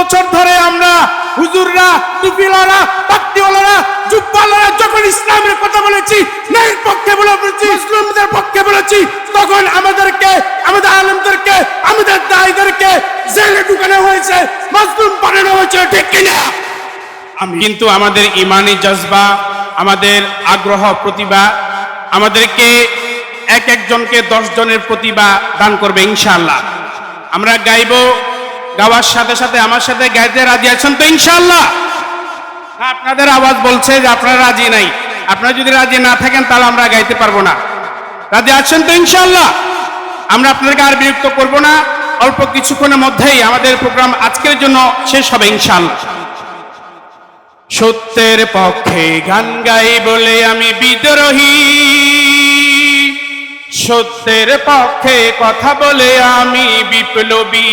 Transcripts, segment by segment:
বছর ধরে আমরা হুজুররা টুপিওয়ালা পাত্তিওয়ালারা জুব্বালারা যখন ইসলামের কথা বলেছি, ন্যায়ের পক্ষে বলেছি, মুসলিমদের পক্ষে বলেছি, তখন আমাদেরকে, আমাদের আলমদেরকে, আমাদের দায়ীদেরকে জেলে ঢুকানো হয়েছে, মজলুম বানানো হয়েছে, ঠিক কিনা? কিন্তু আমাদের ইমানি জজবা, আমাদের আগ্রহ, প্রতিভা, আমাদেরকে এক একজনকে দশ জনের প্রতিভা দান করবে, ইনশাআল্লাহ। আমরা গাইব গাওয়ার সাথে সাথে আমার সাথে গাইতে রাজি আছেন তো ইনশাআল্লাহ। না, আপনাদের আওয়াজ বলছে যে আপনারা রাজি নাই। আপনারা যদি রাজি না থাকেন তাহলে আমরা গাইতে পারব না। রাজি আছেন তো ইনশাআল্লাহ? আমরা আপনাদেরকে আর বিরক্ত করব না। অল্প কিছুক্ষণের মধ্যেই আমাদের প্রোগ্রাম আজকের জন্য শেষ হবে ইনশাআল্লাহ। সত্যের পক্ষে গান গাই বলে আমি বিদ্রোহী। সত্যের পক্ষে কথা বলে আমি বিপ্লবী।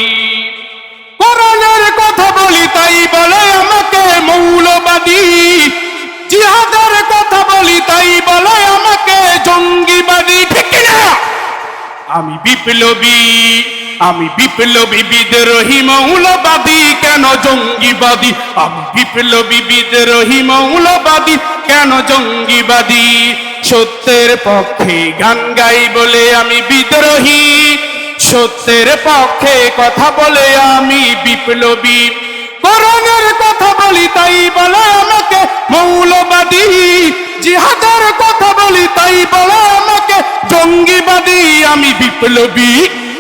করোনার কথা বলি, তাই বলে আমাকে মৌলবাদী। জিহাদের কথা বলি, তাই বলে আমাকে জঙ্গিবাদী। ঠিক না? আমি বিপ্লবী আমি বিপ্লবী বিদ্রোহী মৌলবাদী, কেন জঙ্গিবাদী? আমি বিপ্লবী বিদ্রোহী মৌলবাদী, কেন জঙ্গিবাদী? সত্যের পক্ষে গান গাই বলে আমি বিদ্রোহী। সত্যের পক্ষে কথা বলে আমি বিপ্লবী। করোনার কথা বলি তাই বলে আমাকে মৌলবাদী। জিহাদের কথা বলি তাই বলে আমাকে জঙ্গিবাদী। আমি বিপ্লবী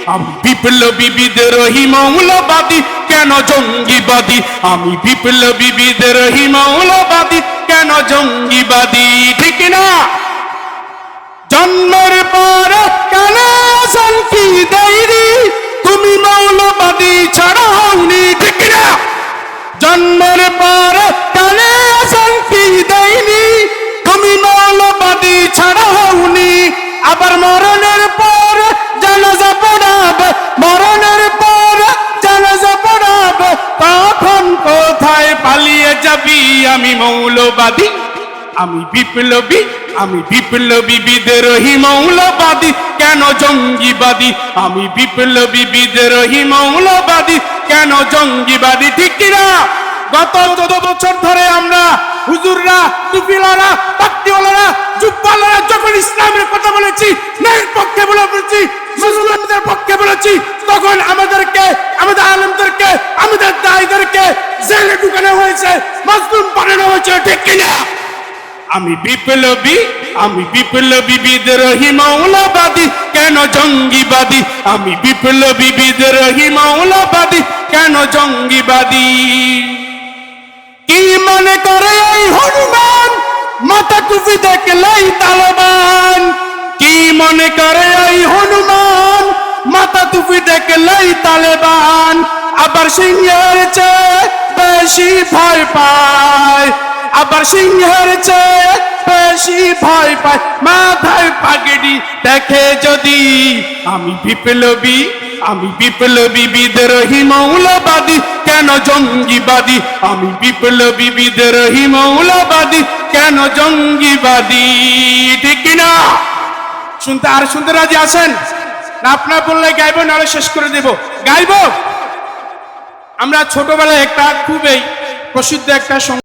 আমি বিপ্লবী বিদ্রোহী মৌলবাদী। কেন জঙ্গিবাদী? আমি বিপ্লবী বিদ্রোহী মৌলবাদী। কেন জঙ্গিবাদী? ঠিক না জন্মের পর জন্মের পর কেন শান্তি দেয়নি তুমি মৌলবাদী ছাড়া হওনি। আবার মরণের পর জানাজা পড়াবে, মরণের পর জানাজা পড়াবে। তখন কোথায় পালিয়ে যাবি আমি মৌলবাদী, আমি বিপ্লবী আমি বিপ্লবী বিদ্রোহী মৌলবাদী, কেন জঙ্গিবাদী? আমি বিপ্লবী বিদ্রোহী মৌলবাদী, কেন জঙ্গিবাদী? ঠিক কিনা? গত চোদ্দ বছর ধরে আমরা হুজুররা টুপিওয়ালারা পাত্তিওয়ালারা জুব্বালারা যখন ইসলামের কথা বলেছি, ন্যায়ের পক্ষে বলেছি মুসলিমদের পক্ষে বলেছি, তখন আমাদেরকে, আমাদের আলমদেরকে, আমাদের দায়ীদেরকে জেলে ঢুকানো হয়েছে, মজলুম বানানো হয়েছে, ঠিক কিনা? আমি বিপ্লবী আমি বিপ্লবী বিদ্রোহী মৌলবাদী, কেন জঙ্গিবাদী? আমি বিপ্লবী বিদ্রোহী মৌলবাদী, কেন জঙ্গিবাদী? কি মনে করে এই হনুমান? মাথা টুপি দেখলেই তালবান। কি মনে করে এই হনুমান? মাথা টুপি দেখলেই তালেবান। আবার সিংহের চেয়ে বেশি ভয় পায়। আবার সিংহের চেয়ে বেশি ভয় পায় মাথায় দেখে যদি। আমি বিপ্লবী আমি বিপ্লবী বিদ্রোহী মৌলবাদী, কেন জঙ্গিবাদী? আমি বিপ্লবী বিদ্রোহী মৌলবাদী, কেন জঙ্গিবাদী? ঠিক কিনা শুনতে আর শুনতে রাজি আছেন? না, আপনার বললে গাইবো, নাহলে শেষ করে দেব। গাইবো? আমরা ছোটবেলায় একটা খুবই প্রসিদ্ধ একটা